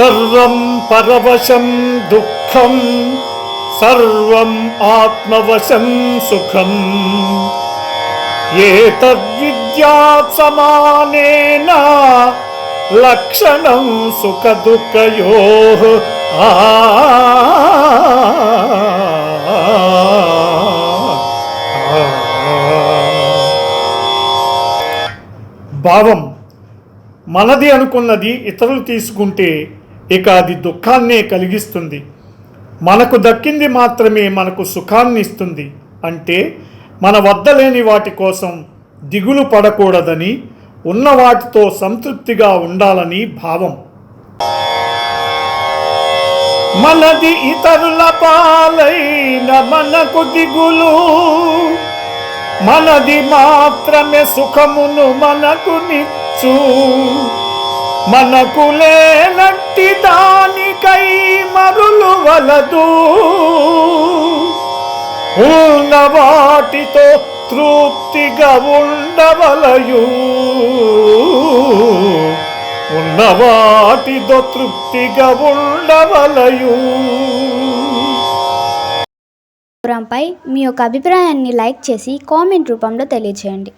సర్వం పరవశం దుఃఖం సర్వం ఆత్మవశం సుఖం. ఏతద్విద్యాత్ సమానేన లక్షణం సుఖ దుఃఖయో భావం మనది అనుకున్నది ఇతరులు తీసుకుంటే ఇక అది దుఃఖాన్నే కలిగిస్తుంది. మనకు దక్కింది మాత్రమే మనకు సుఖాన్ని ఇస్తుంది. అంటే మన వద్ద లేని వాటి కోసం దిగులు పడకూడదని ఉన్న వాటితో సంతృప్తిగా ఉండాలని భావం. మనది ఇతరుల పాలైన మనకు దిగులు. మనది మాత్రమే సుఖమును మనకు నిచ్చు మనకు లేనట్టి దానికై మరులు వలదు. ఉన్న వాటితో తృప్తిగా ఉండవలయు. ఉన్న వాటితో తృప్తిగా ఉండవలయు. ప్రోగ్రాంపై మీ యొక్క అభిప్రాయాన్ని లైక్ చేసి కామెంట్ రూపంలో తెలియచేయండి.